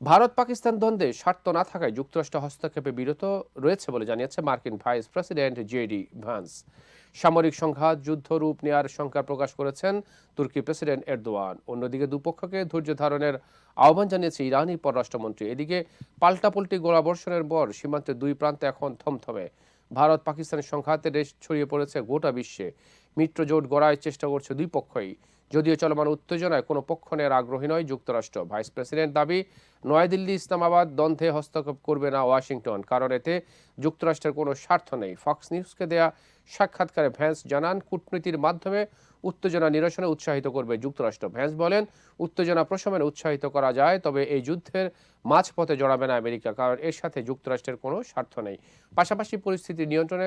ভারত পাকিস্তান দ্বন্দ্বে স্বার্থ না থাকায় যুক্তরাষ্ট্র হস্তক্ষেপে বিরত রয়েছে বলে জানিয়েছে মার্কিন ভাইস প্রেসিডেন্ট জেডি ভান্স। সামরিক সংঘাত যুদ্ধ রূপ নেওয়ার শঙ্কা প্রকাশ করেছেন তুর্কি প্রেসিডেন্ট এরদোয়ান। অন্যদিকে দুপক্ষকে ধৈর্য ধারণের আহ্বান জানিয়েছে ইরানি পররাষ্ট্রমন্ত্রী। এদিকে পাল্টাপাল্টি গোলাবর্ষণের পর সীমান্তের দুই প্রান্তে এখন থমথমে। ভারত পাকিস্তানের সংঘাতের রেশ ছড়িয়ে পড়েছে গোটা বিশ্বে। মিত্রজোট গড়ায় চেষ্টা করছে দুই পক্ষই। যদিও চলমান উত্তেজনায় কোনো পক্ষ নেওয়ার আগ্রহী নয়, যুক্তরাষ্ট্র। ভাইস প্রেসিডেন্ট দাবি, নয়াদিল্লি, ইসলামাবাদ দ্বন্দ্বে হস্তক্ষেপ করবে না ওয়াশিংটন, কারণ এতে যুক্তরাষ্ট্রের কোনো স্বার্থ নেই। ফক্স নিউজকে দেয়া সাক্ষাৎকারে ভ্যান্স জানান, কূটনীতির মাধ্যমে উত্তেজনা নিরসনে উৎসাহিত করবে যুক্তরাষ্ট্র। ভ্যান্স বলেন, উত্তেজনা প্রশমনে উৎসাহিত করা যায়, তবে এই যুদ্ধের মাঝপথে জড়াবে না আমেরিকা, কারণ এর সাথে যুক্তরাষ্ট্রের কোনো স্বার্থ নেই। পাশাপাশি পরিস্থিতি নিয়ন্ত্রণে